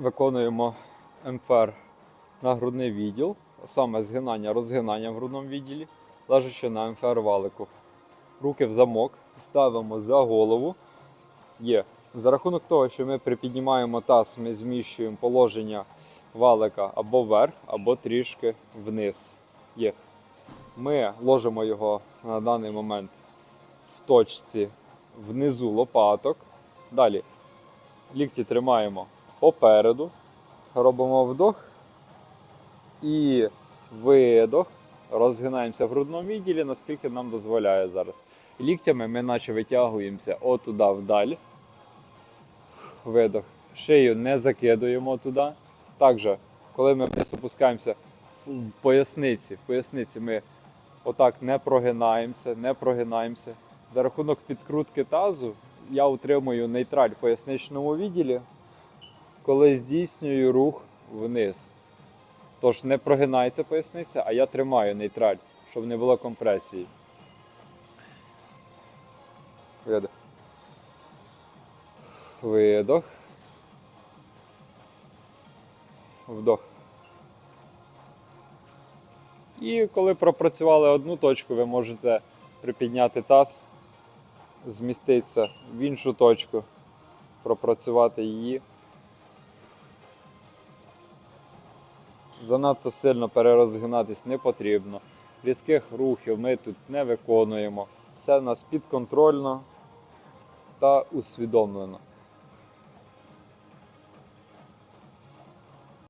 виконуємо МФР на грудний відділ, саме згинання, розгинання в грудному відділі, лежачи на МФР валику. Руки в замок, ставимо за голову. Є. За рахунок того, що ми припіднімаємо таз, ми зміщуємо положення валика або вверх, або трішки вниз. Є. Ми ложимо його на даний момент в точці внизу лопаток. Далі лікті тримаємо попереду, робимо вдох і видох. Розгинаємося в грудному відділі, наскільки нам дозволяє зараз. Ліктями ми наче витягуємося отуда вдаль. Видох. Шию не закидуємо туди. Також, коли ми вниз опускаємося в поясниці, в поясниці ми отак не прогинаємося, не прогинаємося. За рахунок підкрутки тазу я утримую нейтраль в поясничному відділі, коли здійснюю рух вниз. Тож не прогинається поясниця, а я тримаю нейтраль, щоб не було компресії. Видох. Видох. Вдох. І коли пропрацювали одну точку, ви можете припідняти таз, зміститися в іншу точку, пропрацювати її. Занадто сильно перерозгинатись не потрібно. Різких рухів ми тут не виконуємо. Все в нас підконтрольно та усвідомлено.